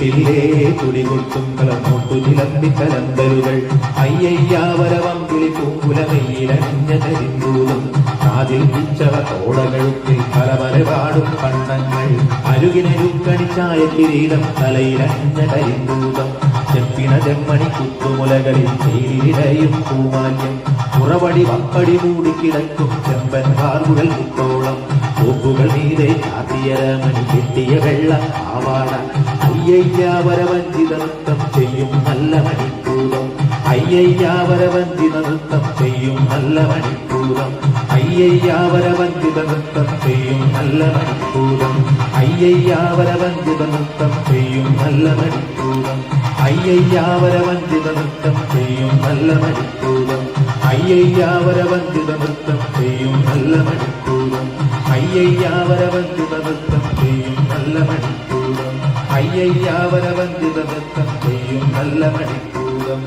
കേട്ടില്ലേ തുടികൊട്ടും കളമോട്ടു ചിലമ്പി കലന്തലുകൾ. അയ്യയ്യാവരവം കിളി പൂങ്കുലമയിലണിഞ്ഞ കരിന്തൂതും കാതിൽ പിച്ചവ തോടകഴുത്തിൽ പലപലപാടും കണ്ണങ്ങൾ. അരുകിനരുക്കണിച്ചായ കിരീടം തലയിലണിഞ്ഞ കരിന്തൂതം ചെപ്പിന ചെമ്മണി കുത്തുമുലകളിൽ ചേരിരയും പൂമാല്യം. പുറവടി വപ്പടി മൂടിക്കിടക്കും ചെമ്പൻ കാർമുകൾ മുത്തോളം പൂക്കുകൾ മീതെ ചാത്തിയരമണി കെട്ടിയ വെള്ള ആവാട. അയ്യയ്യാവരവഞ്ചിത ചെയ്യും നല്ല മണിക്കൂടം അയ്യയ്യാവരവഞ്ചിത ചെയ്യും നല്ല മണിക്കൂടം അയ്യയ്യാവരവഞ്ചിത ചെയ്യും നല്ല മണിക്കൂടം അയ്യയ്യാവരവഞ്ചിത ചെയ്യും നല്ല മണിക്കൂടം അയ്യയ്യാവരവഞ്ചിത ചെയ്യും നല്ല മണിക്കൂടം അയ്യയ്യാവരവഞ്ചിത ചെയ്യും നല്ല മണിക്കൂടം അയ്യയ്യാവരവഞ്ചിത നൃത്തം ചെയ്യും നല്ല മണിക്കൂടം അയ്യയ്യാവരവഞ്ചിത നൃത്തം ചെയ്യും നല്ല മണിക്കൂടം